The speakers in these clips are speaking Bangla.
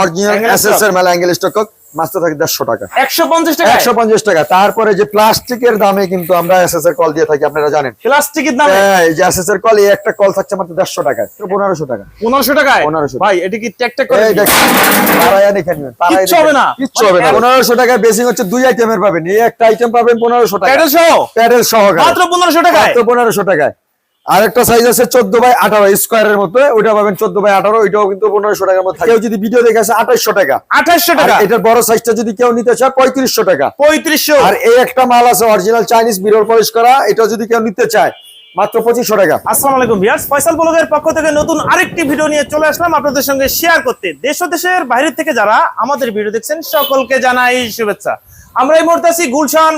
অরিজিনাল Angle এসএস এর মেলা অ্যাঙ্গেল স্টক থাকে দেড়শো টাকা। একশো পঞ্চাশ টাকা একশো পঞ্চাশ টাকা। তারপরে যে প্লাস্টিকের দামে কিন্তু আমরা এসএস এর কল দিয়ে থাকি আপনারা জানেন। প্লাস্টিকের দামে? হ্যাঁ, এই যে এর কল এই একটা কল থাকছে মাত্র দেড়শো টাকায়। পনেরোশো টাকা। পনেরোশো টাকায়? 1500 ভাই এটা কি ট্যাক ট্যাক করে? পাড়ায় দেখে নিবেন, পাড়ায় হবে না। কিচ্ছু মানে হবে না। পনেরোশো বেসিং হচ্ছে দুই আইটেমের পাবেন। এই একটা আইটেম পাবেন পনেরোশো টাকা প্যাডেল সহ? প্যাডেল সহকারে। মাত্র পনেরোশো মাত্র পনেরোশো টাকায়। আরেকটা সাইজ আছে চোদ্দ বাই আঠারো স্কোয়ারের মতো। ওইটা পাবেন চোদ্দ বাই আঠারো ওইটাও কিন্তু পনেরোশো টাকার মধ্যে কেউ যদি ভিডিও দেখে আসে আঠাশশো টাকা। আঠাশশো টাকা? এটার বড় সাইজটা যদি কেউ নিতে চায় পঁয়ত্রিশশো টাকা। পঁয়ত্রিশশো? আর এই একটা মাল আছে অরিজিনাল চাইনিজ বিরল পলিশ করা এটা যদি কেউ নিতে চায় মাত্র পঁচিশশো টাকা। আসসালামু আলাইকুম ভিউয়ার্স ফয়সাল ব্লগের পক্ষ থেকে নতুন আরেকটি ভিডিও নিয়ে চলে আসলাম আপনাদের সঙ্গে শেয়ার করতে। দেশ ও দেশের বাইরে থেকে যারা আমাদের ভিডিও দেখছেন সকলকে জানাই শুভেচ্ছা। আমরা এই মুহূর্তে আছি গুলশান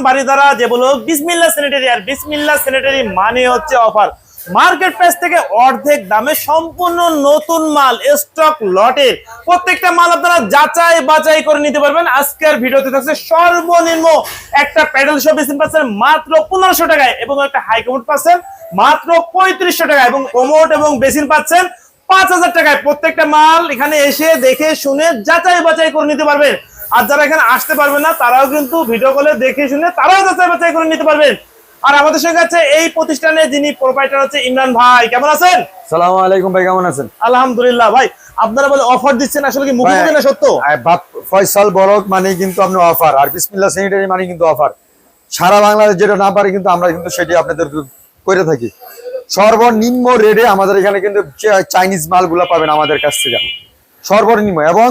যে বলো বিসমিল্লা স্যানিটারি আর বিসমিল্লা স্যানিটারি মানে হচ্ছে অফার মার্কেট প্রাইস থেকে অর্ধেক দামে সম্পূর্ণ নতুন মাল স্টক লটের প্রত্যেকটা মাল আপনারা যাচাই বাছাই করে নিতে পারবেন। আজকের ভিডিওতে থাকছে সর্বনিম্ন একটা প্যাডেল শো বেসিন পাচ্ছেন মাত্র পনেরোশো টাকায় এবং একটা হাই কমোড পাচ্ছেন মাত্র পঁয়ত্রিশশো টাকায় এবং কোমোট এবং বেসিন পাচ্ছেন পাঁচ হাজার টাকায়। প্রত্যেকটা মাল এখানে এসে দেখে শুনে যাচাই বাছাই করে নিতে পারবেন। আর যারা এখানে আসতে পারবেন না, তারাও কিন্তু ভিডিও কলে দেখে শুনে তারাও যাচাই বাছাই করে নিতে পারবেন। আর আমাদের সঙ্গে আছে এই প্রতিষ্ঠানে যিনি প্রোপাইটার হচ্ছে ইমরান ভাই। কেমন আছেন? সালাম আলাইকুম ভাই কেমন আছেন? আলহামদুলিল্লাহ ভাই আপনারা বলে অফার দিচ্ছেন আসলে কি মুখে মুখে না সত্য? ফয়সাল বলক মানে কিন্তু আপনি অফার আর বিসমিল্লা স্যানিটারি মানে কিন্তু অফার সারা বাংলাদেশ যেটা না পারে কিন্তু আমরা কিন্তু সেটি আপনাদের করে থাকি। সর্বনিম্ন রেটে আমাদের এখানে কিন্তু চাইনিজ মালগুলা পাবেন আমাদের কাছ থেকে। সর্বনিম্ন এবং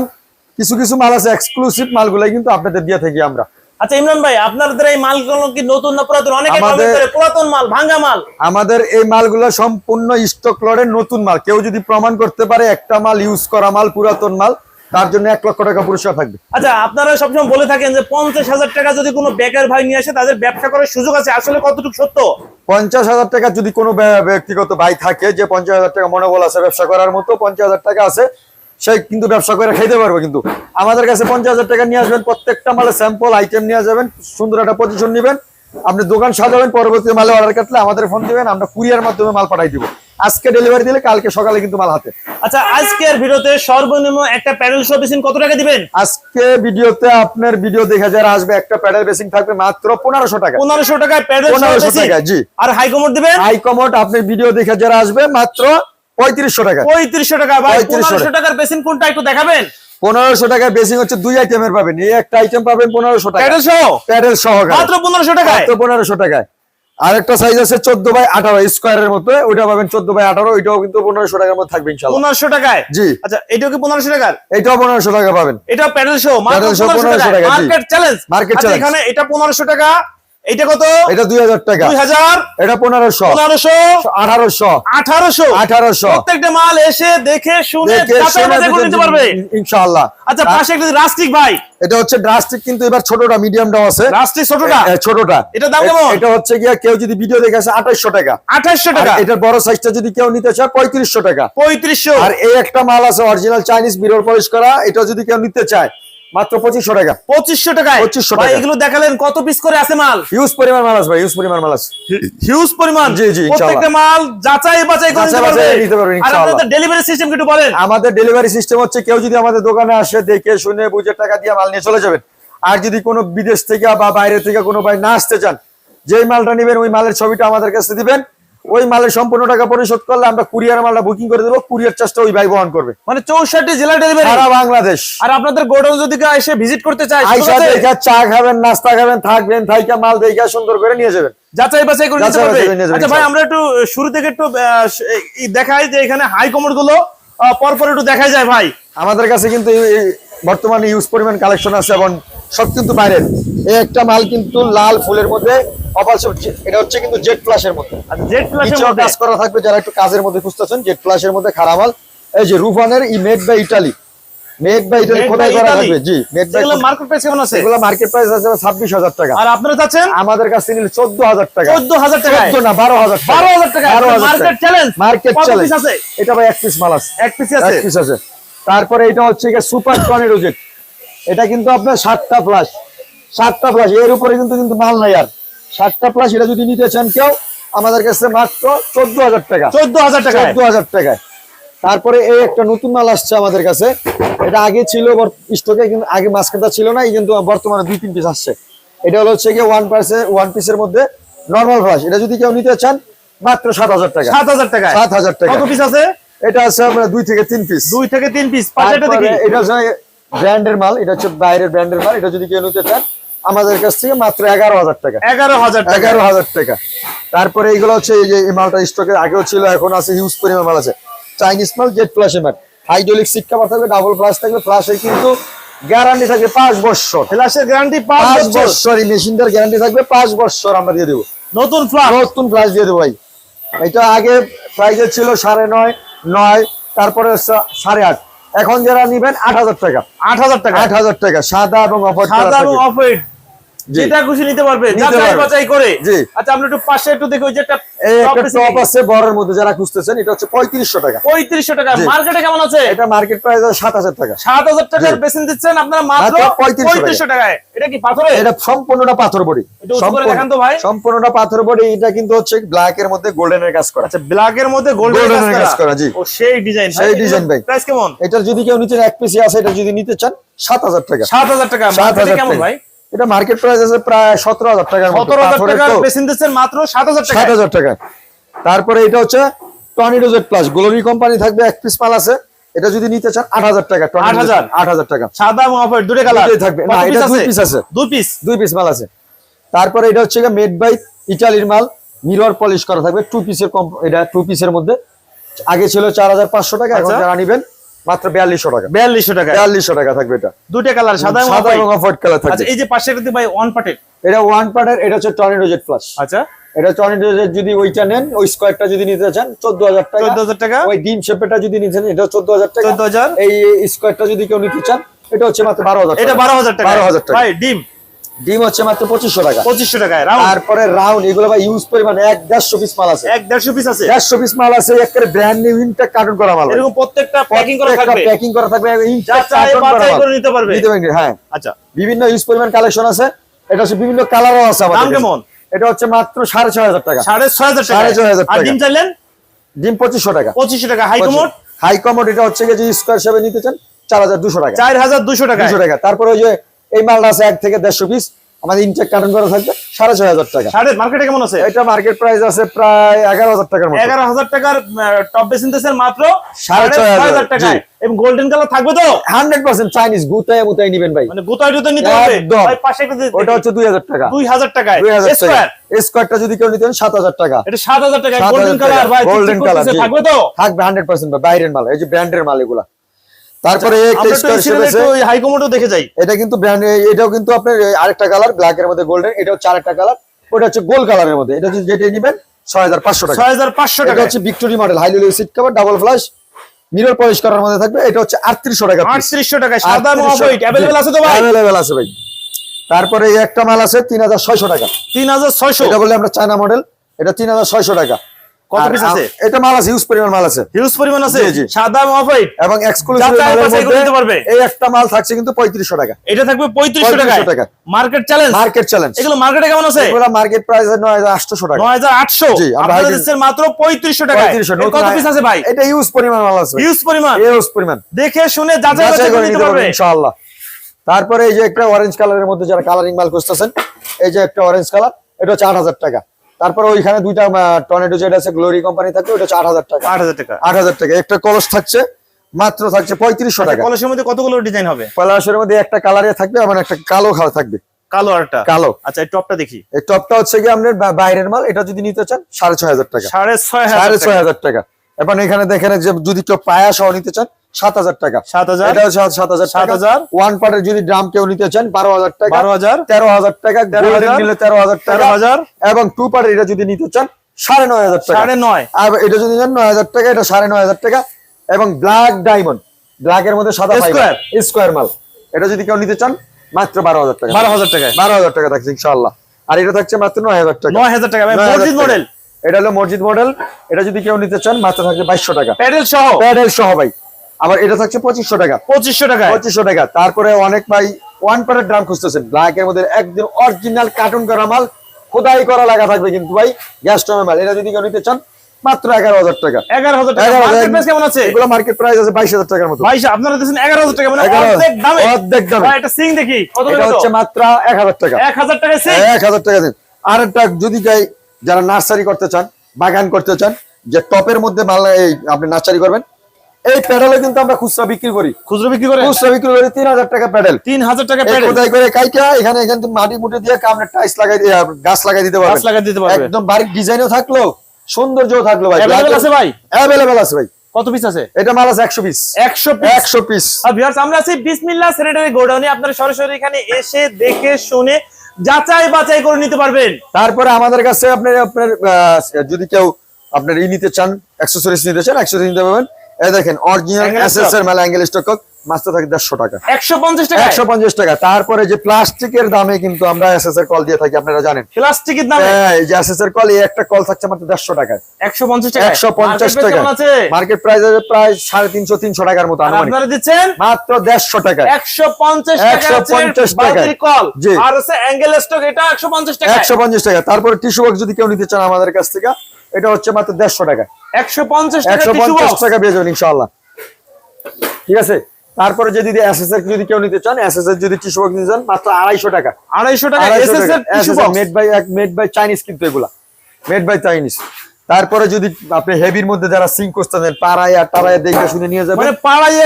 কিছু কিছু মাল আছে এক্সক্লুসিভ মালগুলাই কিন্তু আপনাদের দিয়ে থাকি আমরা। আচ্ছা ইমরান ভাই আপনাদের এই মালগুলো কি নতুন না পুরাতন? অনেকে কমেন্ট করে পুরাতন মাল ভাঙ্গা মাল আমাদের এই মালগুলো সম্পূর্ণ স্টক নতুন মাল। কেউ যদি প্রমাণ করতে পারে একটা মাল ইউজ করা মাল পুরাতন মাল তার জন্য এক লক্ষ টাকা পুরস্কার থাকবে। আচ্ছা আপনারা সবসময় বলে থাকেন যে পঞ্চাশ হাজার টাকা যদি কোনো বেকার ভাই নিয়ে আসে তাদের ব্যবসা করার সুযোগ আছে। আসলে কতটুকু সত্য? পঞ্চাশ হাজার টাকা যদি কোনো ব্যক্তিগত ভাই থাকে যে পঞ্চাশ হাজার টাকা মনোবল আছে ব্যবসা করার মতো পঞ্চাশ হাজার টাকা আছে সে কিন্তু ব্যবসা করে খেতে পারবে কিন্তু। আমাদের কাছে পঞ্চাশ হাজার টাকা নিয়ে আসবেন প্রত্যেকটা মালে স্যাম্পল আইটেম নিয়ে যাবেন সুন্দর একটা পজিশন নেবেন। আপনি দোকান সাজাবেন পরবর্তী মালে অর্ডার কাটলে আমাদের ফোন দিবেন আমরা কুরিয়ার মাধ্যমে মাল পাঠাই দিব। আজকে ডেলিভারি দিলে কালকে সকালে কিন্তু মাল হাতে। আচ্ছা আজকের ভিডিওতে সর্বনিম্ন একটা প্যাডেল শো বেসিন কত টাকা দিবেন? আজকে ভিডিওতে আপনার ভিডিও দেখা যারা আসবে একটা প্যাডেল বেসিং থাকবে মাত্র পনেরোশো টাকা। পনেরোশো টাকায় প্যাডেল শো 1500 টাকা, জি। আর হাই কমোড দিবেন? হাই কমোড আপনার ভিডিও দেখে যারা আসবে মাত্র পঁয়ত্রিশশো টাকা। পঁয়ত্রিশশো টাকা ভাই। 3500 পনেরোশো টাকার বেসিন কোনটা একটু দেখাবেন? পনেরোশো টাকা বেসিং হচ্ছে দুই আইটেমের পাবেন। এই একটা আইটেম পাবেন পনেরোশো টাকা। প্যাডেল শো মাত্র পনেরোশো টাকায়? পনেরোশো টাকায়। আরেকটা সাইজ আছে চোদ্দ বাই আঠারো স্কোয়ারের মতো। ওইটা পাবেন চোদ্দ বাই আঠারো ওইটাও কিন্তু পনেরোশো টাকার মধ্যে থাকবে পনেরোশো টাকায়? জি। আচ্ছা এটাও কি পনেরোশো টাকার? এটাও পনেরোশো টাকা পাবেন। এটা প্যাডেল শো show 1500 1500 টাকা, মার্কেট চ্যালেঞ্জ আচ্ছা এখানে এটা পনেরোশো টাকা এটা কত? এটা দুই হাজার টাকা। দুই হাজার? এটা পনেরোশো। পনেরোশো? আঠারোশো। আঠারোশো? আঠারোশো। প্রত্যেকটা মাল এসে দেখে শুনে নিতে পারবে। ইনশাআল্লাহ। আচ্ছা পাশে একটা রাস্টিক ভাই। এটা হচ্ছে ড্রাস্টিক কিন্তু এবার ছোটটা মিডিয়ামটাও আছে। রাস্টিক ছোটটা? ছোটটা। এটার দাম কেমন? এটা হচ্ছে গিয়া কেউ যদি ভিডিও দেখে আসে টাকা। আঠাশশো আর টাকা? এটার বড় সাইজটা যদি কেউ নিতে চায় পঁয়ত্রিশশো টাকা। পঁয়ত্রিশশো। আর এই একটা মাল আছে অরিজিনাল চাইনিজ বিরল পলিশ করা। এটা যদি কেউ নিতে চায় মাত্র পঁচিশশো টাকা। পঁচিশশো 2500 ভাই টাকা। এগুলো দেখালেন কত পিস করে আছে মাল? হিউজ পরিমাণ মাল আছে ভাই হিউজ পরিমাণ মাল আছে। হিউজ পরিমাণ? জি, জি, প্রত্যেকটা মাল যাচাই বাছাই করে নিতে পারবে। বাছাই নিতে আর আপনাদের ডেলিভারি সিস্টেম একটু বলেন? আমাদের ডেলিভারি সিস্টেম হচ্ছে কেউ যদি আমাদের দোকানে আসে দেখে শুনে বুঝে টাকা দিয়ে মাল নিয়ে চলে যাবেন। আর যদি কোনো বিদেশ থেকে বা বাইরে থেকে কোনো ভাই না আসতে চান যেই মালটা নেবেন ওই মালের ছবিটা আমাদের কাছে দিবেন। ওই মালের সম্পূর্ণ টাকা পরিশোধ করলে আমরা কুরিয়ার মালটা বুকিং করে দেবো কুরিয়ার চার্জটা ওই ভাই বহন করবে। মানে চৌষট্টি জেলা ডেলিভারি সারা বাংলাদেশ। আর আপনাদের গোডাউন যদি এসে ভিজিট করতে চায় আইসা দেখা চা খাবেন নাস্তা খাবেন থাকবেন থাইকা মাল দেখা সুন্দর করে নিয়ে যাবেন। যাচাই বাছাই করে নিতে পারবে? আচ্ছা ভাই আমরা একটু শুরু থেকে একটু দেখাই যে এখানে হাই কমোডগুলো পরপর একটু দেখা যায় ভাই। আমাদের কাছে কিন্তু বর্তমানে ইউজ পরিমাণ কালেকশন আছে এবং সব কিন্তু বাইরের। এই একটা মাল কিন্তু লাল ফুলের মধ্যে অপাল এটা হচ্ছে কিন্তু প্লাসের মধ্যে। প্লাসের মধ্যে? কাজ করা থাকবে যারা একটু কাজের মধ্যে খুঁজতেছেন জেড প্লাসের মধ্যে খারাপ মাল। এই যে রুফানের ই made by Italy made by Italy Made করা থাকবে? জি মেড বাই এগুলো মার্কেট প্রাইস কেমন আছে? এগুলো মার্কেট প্রাইস আছে ছাব্বিশ হাজার টাকা। আর আপনারা চাচ্ছেন? আমাদের কাছে নিলে টাকা টাকা। চোদ্দ না বারো হাজার বারো হাজার টাকা। বারো মার্কেট চ্যালেঞ্জ মার্কেট চ্যালেঞ্জ আছে? এটা ভাই এক পিস মাল আছে। এক পিস আছে? এক পিস আছে। তারপরে এটা হচ্ছে সুপার টর্নেডো জেট এটা কিন্তু আপনার সাতটা প্লাস সাতটা প্লাস এর উপরে কিন্তু কিন্তু মাল নাই আর। সাতটা প্লাস এটা যদি নিতে চান কেউ আমাদের কাছে মাত্র চোদ্দ হাজার টাকা। চোদ্দ হাজার টাকা চোদ্দ হাজার টাকায়। তারপরে এই একটা নতুন মাল আসছে আমাদের কাছে। এটা আগে ছিল স্টকে কিন্তু আগে মাঝখানটা ছিল না এই কিন্তু বর্তমানে দুই তিন পিস আসছে। এটা হলো হচ্ছে গিয়ে ওয়ান পার্সে ওয়ান পিসের মধ্যে নর্মাল ফ্লাশ এটা যদি কেউ নিতে চান মাত্র সাত হাজার টাকা। সাত হাজার টাকা সাত হাজার টাকা। কত পিস আছে? এটা আছে আপনার দুই থেকে তিন পিস দুই থেকে তিন পিস এটা হচ্ছে ব্র্যান্ডের মাল এটা হচ্ছে বাইরের ব্র্যান্ডের মাল। এটা যদি কেউ নিতে চান আমাদের কাছ থেকে মাত্র এগারো হাজার টাকা। এগারো হাজার এগারো হাজার টাকা। তারপরে এইগুলো হচ্ছে এই যে মালটা স্টকে আগেও ছিল এখন আছে হিউজ পরিমাণ মাল আছে। চাইনিজ মাল জেট প্লাস মাল। হাইড্রোলিক কাভার থাকবে ডাবল প্লাস থাকবে প্লাসের কিন্তু গ্যারান্টি থাকবে পাঁচ বছর। গ্যারান্টি পাঁচ বছর। এই মেশিনটার গ্যারান্টি থাকবে পাঁচ বছর আমরা দিয়ে দেবো। নতুন ফ্ল্যাশ নতুন প্লাস দিয়ে দেবো ভাই। এটা আগে প্রাইজে ছিল সাড়ে নয় নয় তারপরে সাড়ে আট। এখন যারা নিবেন আট হাজার টাকা। আট হাজার টাকা। আট হাজার টাকা সাদা এবং অফার সাদা এবং অফ হোয়াইট জি। যেটা খুশি নিতে পারবে যাচাই বাছাই করে। আচ্ছা আমরা একটু পাশে একটু দেখি যে একটা একটা টপ আছে বড়ের মধ্যে যারা খুঁজতেছেন এটা হচ্ছে পঁয়ত্রিশশো টাকা। পঁয়ত্রিশশো টাকা। জি। মার্কেটে কেমন আছে? এটা মার্কেট প্রাইস সাত হাজার টাকা। সাত হাজার টাকার জি। বেসিন দিচ্ছেন আপনারা মাত্র মাত্র 3500 টাকায়। এটা কি পাথরে এটা সম্পূর্ণটা পাথর বডি। উঁচু তো ভাই। সম্পূর্ণটা পাথর বডি এটা কিন্তু হচ্ছে ব্ল্যাক এর মধ্যে গোল্ডেনের কাজ করা। আচ্ছা ব্ল্যাক এর মধ্যে গোল্ডেন কাজ করা। জি। ও সেই ডিজাইন সেই design ভাই। প্রাইস কেমন? এটার যদি কেউ নিচে এক পিসি আছে এটা যদি নিতে চান সাত হাজার টাকা। সাত হাজার টাকা। সাত মার্কেটে কেমন ভাই? এটা মার্কেট প্রাইস আছে প্রায় সতেরো হাজার টাকার সতেরো হাজার তো। দিচ্ছেন মাত্র সাত হাজার টাকা সাত হাজার টাকা তারপরে এটা হচ্ছে tornado Z plus glory company থাকবে এক পিস মাল আছে। এটা যদি নিতে চান আট হাজার টাকা। 8,000 আট হাজার। টাকা। সাদা এবং অফ দুটো কালার থাকবে। না, এটা দুই piece আছে। দুই পিস দুই পিস মাল আছে। তারপরে এটা হচ্ছে মেড বাই ইটালির মাল। মিরর পলিশ করা থাকবে। টু পিসের এটা টু পিসের মধ্যে। আগে ছিল চার হাজার পাঁচশো টাকা এখন আচ্ছা। যারা নিবেন মাত্র বিয়াল্লিশশো টাকা। বিয়াল্লিশশো টাকা। বিয়াল্লিশশো টাকা থাকবে এটা। দুটো কালার সাদা এবং সাদা এবং অফ কালার থাকবে। আচ্ছা এই যে পাশে ভাই ওয়ান পার্টের এটা ওয়ান পার্টের এটা হচ্ছে টর্নেডো জেট প্লাস আচ্ছা। এটা টর্নেডো জেট যদি ওইটা নেন ওই স্কোয়ারটা যদি নিতে চান চোদ্দ হাজার টাকা। চোদ্দ হাজার টাকা? ওই ডিম শেপটা যদি নিতে চান এটা চোদ্দ হাজার টাকা। চোদ্দ হাজার এই স্কোয়ারটা যদি কেউ নিতে চান এটা হচ্ছে মাত্র বারো হাজার এটা বারো হাজার টাকা। বারো হাজার টাকা। ভাই ডিম। ডিম হচ্ছে মাত্র পঁচিশশো টাকা। পঁচিশশো টাকায় রাউন্ড তারপরে রাউন্ড এগুলো ভাই ইউজ পরিমাণ এক দেড়শো পিস মাল আছে। এক দেড়শো পিস আছে? দেড়শো পিস মাল আছে একটা ব্র্যান্ড নিউ ইনটেক কার্টুন করা মাল। এরকম প্রত্যেকটা প্যাকিং করা থাকবে? প্যাকিং করা থাকবে চাই বাছাই করে নিতে পারবে। নিতে পারবে হ্যাঁ। আচ্ছা। বিভিন্ন ইউজ পরিমাণ কালেকশন আছে এটা হচ্ছে বিভিন্ন কালারও আছে আমাদের দাম কেমন? এটা হচ্ছে মাত্র সাড়ে ছয় হাজার টাকা। সাড়ে ছয় হাজার টাকা সাড়ে ছয় হাজার টাকা। ডিম চাইলেন? ডিম পঁচিশশো টাকা। পঁচিশশো টাকা। হাই কমোড হাই কমোড এটা হচ্ছে যে স্কোয়ার হিসাবে নিতে চান চার হাজার দুশো টাকা। চার হাজার দুশো টাকা দুশো টাকা। তারপরে ওই যে এই মালটা আছে এক থেকে দেড়শো পিস আমাদের ইনটেক কার্টুন করা থাকবে সাড়ে ছয় হাজার টাকা। সাড়ে মার্কেটে কেমন আছে? এটা মার্কেট প্রাইস আছে প্রায় এগারো হাজার টাকার মতো। এগারো হাজার টাকার টপ বেসিন দিচ্ছেন মাত্র সাড়ে ছয় হাজার, টাকায়। এবং গোল্ডেন কালার থাকবে তো? হান্ড্রেড পার্সেন্ট চাইনিজ গুতায় মুতায় নিবেন ভাই। মানে গোতায় টুতায় নিতে হবে। ভাই পাশে ওটা হচ্ছে দুই হাজার টাকা। দুই হাজার টাকায়। দুই হাজার টাকা। স্কোয়ার স্কোয়ারটা যদি কেউ নিতেন সাত হাজার টাকা। এটা সাত হাজার টাকা 7,000 গোল্ডেন কালার ভাই golden কালার থাকবে তো? থাকবে হান্ড্রেড পার্সেন্ট বাইরের মাল। এই যে ব্র্যান্ডের মাল এগুলা। তারপরে একটা আমরা একটু স্কোয়ার আছে দেখে যাই। এটা কিন্তু ব্র্যান্ড এটাও কিন্তু আপনার আরেকটা কালার ব্ল্যাক এর মধ্যে গোল্ডেন এটা হচ্ছে আরেকটা কালার ওটা হচ্ছে কালারের মধ্যে। এটা যদি যেটা নিবেন ছয় হাজার পাঁচশো টাকা। ছয় হাজার পাঁচশো এটা টাকা হচ্ছে victory model highly seat cover double flush mirror polish করার মধ্যে থাকবে এটা হচ্ছে আটত্রিশশো টাকা piece। আটত্রিশশো টাকা সাদা 3800 আছে তো ভাই? অ্যাভেলেবেল আছে ভাই। তারপরে একটা মাল আছে তিন হাজার ছয়শো টাকা। তিন হাজার ছয়শো। এটা বলে আমরা চায়না মডেল এটা তিন হাজার ছয়শো টাকা। কত আর আছে? এটা মাল আছে ইউজ পরিমাণ মাল আছে। হিউজ পরিমাণ আছে? জি, জি। সাদা এবং হোয়াইট এবং এক্সক্লুসিভ যাচাই বাছাই করে নিতে পারবে। এই একটা মাল থাকছে কিন্তু পঁয়ত্রিশশো টাকা। এটা থাকবে 3500 টাকা। মার্কেট চ্যালেঞ্জ মার্কেট চ্যালেঞ্জ এগুলো মার্কেটে কেমন আছে? এগুলো মার্কেট প্রাইস নয় হাজার আটশোশো টাকা। নয় হাজার আটশো? জি, আমরা দিচ্ছেন মাত্র পঁয়ত্রিশশো টাকা 3500 কত পিস আছে ভাই? এটা ইউজ পরিমাণ মাল আছে। হিউজ পরিমাণ। ইউজ পরিমাণ। দেখে শুনে যাচাই করে নিতে পারবে। ইনশাআল্লাহ। তারপরে এই যে একটা অরেঞ্জ কালারের মধ্যে যারা কালারিং মাল খুঁজতেছেন এই যে একটা অরেঞ্জ কালার এটা হচ্ছে আট হাজার টাকা। তারপরে ওইখানে দুইটা টর্নেডো যেটা আছে গ্লোরি কোম্পানি থাকবে ওটা হচ্ছে আট হাজার টাকা। আট হাজার টাকা। আট হাজার টাকা। একটা কলস থাকছে মাত্র থাকছে পঁয়ত্রিশশো টাকা। কলসের মধ্যে কতগুলো ডিজাইন হবে? পলাশের মধ্যে একটা কালারে থাকবে আমার একটা কালো খাওয়া থাকবে। কালো আরটা? কালো। আচ্ছা এই টপটা দেখি। এই টপটা হচ্ছে কি আপনার বাইরের মাল এটা যদি নিতে চান সাড়ে ছয় হাজার টাকা। সাড়ে ছয় হাজার ছয় টাকা। হাজার টাকা। এখন এখানে দেখেন যে যদি কেউ পায়া সহ নিতে চান সাত হাজার টাকা। সাত হাজার? এটা সাত হাজার সাত হাজার। ওয়ান পার্টের যদি ড্রাম কেউ নিতে চান বারো হাজার টাকা। বারো হাজার? তেরো হাজার টাকা তেরো হাজার। নিলে তেরো হাজার তেরো হাজার? এবং টু পার্টের এটা যদি নিতে চান সাড়ে নয় হাজার টাকা। সাড়ে নয়। আর এটা যদি নেন নয় হাজার টাকা এটা সাড়ে নয় হাজার টাকা। এবং ব্ল্যাক ডায়মন্ড ব্ল্যাক এর মধ্যে সাদা Square। স্কোয়ার মাল। এটা যদি কেউ নিতে চান মাত্র বারো হাজার টাকা। বারো হাজার বারো হাজার টাকা থাকছে আর এটা থাকছে মাত্র নয় হাজার টাকা। নয় হাজার টাকা। মসজিদ মডেল এটা হলো মসজিদ মডেল এটা যদি কেউ নিতে চান মাত্র থাকছে বাইশশো টাকা। প্যাডেল সহ? প্যাডেল সহ ভাই। আবার এটা থাকছে পঁচিশশো টাকা। পঁচিশশো টাকা পঁচিশশো টাকা। তারপরে অনেক ভাই ওয়ান পারের ড্রাম খুঁজতেছেন। ব্ল্যাক এর মধ্যে একদম অরিজিনাল কার্টুন করা মাল খোদাই করা লাগা থাকবে কিন্তু ভাই গ্যাস মাল। এটা যদি কেউ নিতে চান মাত্র এগারো হাজার টাকা। এগারো হাজার টাকা। মার্কেট প্রাইস কেমন আছে? এগুলো মার্কেট প্রাইস আছে বাইশ হাজার টাকার মতো। ভাই আপনারা দিচ্ছেন এগারো হাজার টাকা মানে অর্ধেক দামে। অর্ধেক দামে। ভাই, সিং দেখি। কত এটা হচ্ছে মাত্র এক হাজার টাকা। এক হাজার টাকা সিং এক হাজার টাকা দিন আর একটা যদি যারা নার্সারি করতে চান বাগান করতে চান যে টপের মধ্যে মাল এই আপনি নার্সারি করবেন এই প্যাডেলে কিন্তু আমরা খুচরা বিক্রি করি। খুচরো বিক্রি করে খুচরা বিক্রি করি তিন হাজার টাকা প্যাডেল। তিন হাজার টাকা পেড়ে কোথায় করে কাইটা এখানে এখানে মাটি মুটে দিয়ে আপনি টাইস লাগাই দিয়ে গাছ লাগাই দিতে গাছ পারবেন লাগাই দিতে পারবে। একদম বাড়ির ডিজাইনও থাকল সৌন্দর্যও থাকল ভাই। Available আছে ভাই? অ্যাভেলেবেল আছে ভাই। কত পিস আছে? এটা মাল আছে একশো পিস একশো পিস একশো পিস আর ভিউয়ার্স আমরা আছি বিসমিল্লাহ গোডাউনে। আপনারা সরাসরি এখানে এসে দেখে শুনে যাচাই বাছাই করে নিতে পারবেন। তারপরে আমাদের কাছে আপনার আপনার যদি কেউ আপনার ই নিতে চান অ্যাক্সেসরিজ নিতে চান অ্যাক্সেসরিজ নিতে পারবেন। এই দেখেন অরিজিনাল এসএস এর মেলা অ্যাঙ্গেল স্টক মাত্র থাকে দেড়শো টাকা। একশো পঞ্চাশ টাকা একশো পঞ্চাশ টাকা। তারপরে যে প্লাস্টিকের দামে কিন্তু আমরা এসএস এর কল দিয়ে থাকি আপনারা জানেন। প্লাস্টিকের দামে? হ্যাঁ, এই যে এসএস এর কল এই একটা কল থাকছে মাত্র দেড়শো টাকায়। একশো পঞ্চাশ টাকা একশো পঞ্চাশ টাকা মার্কেট প্রাইস আছে? প্রায় সাড়ে তিনশো তিনশো টাকার মতো আনুমানিক। আপনারা দিচ্ছেন? মাত্র দেড়শো টাকায়। একশো পঞ্চাশ টাকা হচ্ছে 150 টাকায়। কল জি। আর হচ্ছে অ্যাঙ্গেল স্টক এটা একশো পঞ্চাশ টাকা একশো পঞ্চাশ টাকা তারপরে টিস্যু বক্স যদি কেউ নিতে চান আমাদের কাছ থেকে এটা হচ্ছে মাত্র দেড়শো টাকা একশো পঞ্চাশ টাকা পেয়ে যাবেন ঠিক আছে? তারপরে যদি যদি কেউ নিতে চান এস এস এর যদি টিস্যু বক্স নিতে চান মাত্র আড়াইশো টাকা। আড়াইশো টাকা। Made by made by Chinese কিন্তু এগুলা। মেড বাই চাইনিজ তারপরে যদি আপনি হেভির মধ্যে যারা সিং করতে চান পাড়ায় আর দেখে শুনে নিয়ে যাবেন মানে পাড়াইয়ে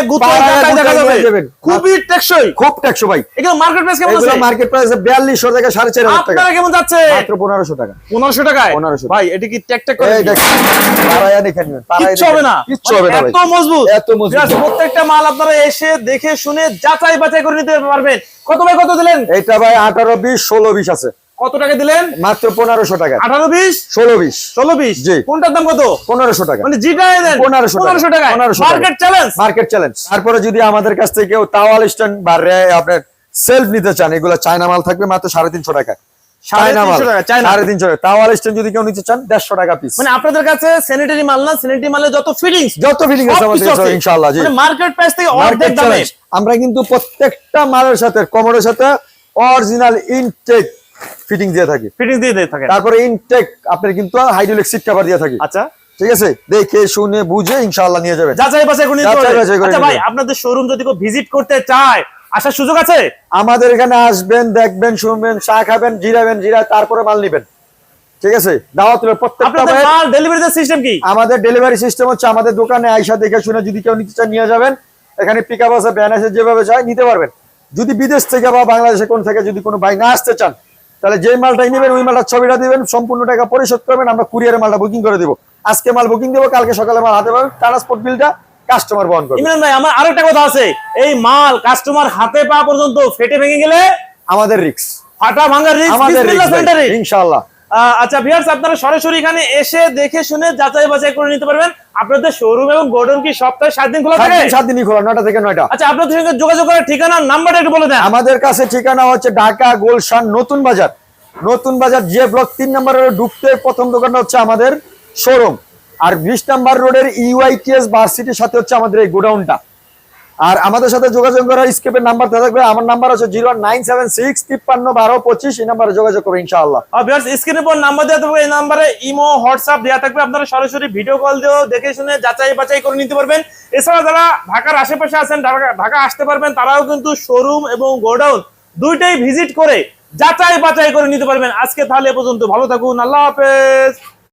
দেখা যাবে। খুবই টেকসই। খুব ট্যাক্সো ভাই। এগুলো মার্কেট প্রাইস কেমন আছে? মার্কেট প্রাইস বিয়াল্লিশশো টাকা সাড়ে চার হাজার টাকা। আপনারা কেমন যাচ্ছে? মাত্র পনেরোশো টাকা। পনেরোশো টাকায়? 1500 ভাই এটা কি টেক টেক করে? দেখেন দেখে নিবেন পাড়ায় কিচ্ছু হবে না। কিচ্ছু হবে না মানে ভাই। এত মজবুত। এত মজবুত। প্রত্যেকটা মাল আপনারা এসে দেখে শুনে যাচাই বাছাই করে নিতে পারবেন। কত ভাই কত দিলেন? এটা ভাই আঠারো বিশ ষোলো বিশ আছে। কত টাকা দিলেন? মাত্র পনেরোশো টাকা। আঠারো বিশ? ষোলো বিশ। ষোলো বিশ। জি। কোনটার দাম কত? পনেরোশো টাকা। মানে যেটা দেন 1500 টাকা। পনেরোশো টাকা 1500 টাকা। মার্কেট চ্যালেঞ্জ মার্কেট চ্যালেঞ্জ তারপরে যদি আমাদের কাছ থেকে কেউ তাওয়াল স্ট্যান্ড বা রে- আপনার সেলফ নিতে চান এগুলো চায়না মাল থাকবে মাত্র সাড়ে তিনশো টাকা। সাড়ে চায়না মাল। তিনশো টাকা, চায়না। সাড়ে তিনশো টাকা। তাওয়াল স্ট্যান্ড যদি কেউ নিতে চান দেড়শো টাকা পিস মানে আপনাদের কাছে স্যানিটারি মাল না স্যানিটারি মালে যত ফিটিংস যত ফিটিং আছে ইনশাআল্লাহ মার্কেট প্রাইস থেকে অর্ধেক দামে। চ্যালেঞ্জ আমরা কিন্তু প্রত্যেকটা মালের সাথে কমরের সাথে অরিজিনাল ইনটেক ফিটিং দিয়ে থাকি। ফিটিংস দিয়ে দিয়ে থাকে। তারপরে ইনটেক আপনার কিন্তু হাইড্রোলিক সিট কভার দিয়ে থাকি। আচ্ছা। ঠিক আছে? দেখে শুনে বুঝে ইনশাআল্লাহ নিয়ে যাবেন। যাচাই বাছাই করে আচ্ছা ভাই আপনাদের শোরুম যদি কেউ ভিজিট করতে চায় আসার সুযোগ আছে? আমাদের এখানে আসবেন দেখবেন শুনবেন চা খাবেন জিরাবেন জিরা তারপরে মাল নিবেন। ঠিক আছে? দাওয়াত প্রত্যেকটা আপনাদের মাল ডেলিভারি সিস্টেম কি? আমাদের ডেলিভারি সিস্টেম হচ্ছে আমাদের দোকানে আইসা দেখে শুনে যদি কেউ নিতে চান নিয়ে যাবেন। এখানে পিক আপ আছে ভ্যান আছে যেভাবে চায় নিতে পারবেন। যদি বিদেশ থেকে বা বাংলাদেশে কোন থেকে যদি কোনো ভাই না আসতে চান তাহলে যে মালটাই নেবেন ওই মালটার ছবিটা দিবেন সম্পূর্ণ টাকা পরিশোধ করবেন আমরা কুরিয়ারে মালটা বুকিং করে দিব। আজকে মাল বুকিং দেবো কালকে সকালে মাল হাতে পাবেন। ট্রান্সপোর্ট বিলটা কাস্টমার বহন করবে। ইমরান ভাই আমার আরেকটা কথা আছে। এই মাল কাস্টমার হাতে পা পর্যন্ত ফেটে ভেঙে গেলে আমাদের রিক্স ফাটা ভাঙার রিস্ক আমাদের ইনশাআল্লাহ। আচ্ছা ভিউয়ার্স আপনারা সরাসরি এখানে এসে দেখে শুনে যাচাই বাছাই করে নিতে পারবেন। আপনাদের শোরুম এবং গোডাউন কি সপ্তাহে সাত দিন খোলা থাকে? সাত দিনই খোলা নটা থেকে নয়টা। আচ্ছা আপনাদের সঙ্গে যোগাযোগ করার ঠিকানা নাম্বারটা একটু বলে দেন। আমাদের কাছে ঠিকানা হচ্ছে ঢাকা গুলশান নতুন বাজার। নতুন বাজার যে ব্লক তিন নম্বরের ঢুকতে প্রথম দোকানটা হচ্ছে আমাদের শোরুম আর বিশ নাম্বার রোডের ইউআইটিএস ভার্সিটির সাথে হচ্ছে আমাদের এই গোডাউনটা। আর আমাদের সাথে যোগাযোগ করার স্কেপের নাম্বার থাকবে, আমার নাম্বার হচ্ছে জিরো নাইন সেভেন সিক্স তিপ্পান্ন বারো পঁচিশ, এই নাম্বারে যোগাযোগ করবে ইনশাআল্লাহ। স্ক্রিনের পর নাম্বার দেওয়া থাকবে, এই নাম্বারে ইমো, হোয়াটসঅ্যাপ দেওয়া থাকবে, আপনারা সরাসরি ভিডিও কল দিয়েও দেখে শুনে যাচাই বাছাই করে নিতে পারবেন। এছাড়া যারা ঢাকার আশেপাশে আছেন, ঢাকা আসতে পারবেন, তারাও কিন্তু শোরুম এবং গোডাউন দুইটাই ভিজিট করে যাচাই বাছাই করে নিতে পারবেন। আজকে তাহলে পর্যন্ত, ভালো থাকুন, আল্লাহ হাফেজ।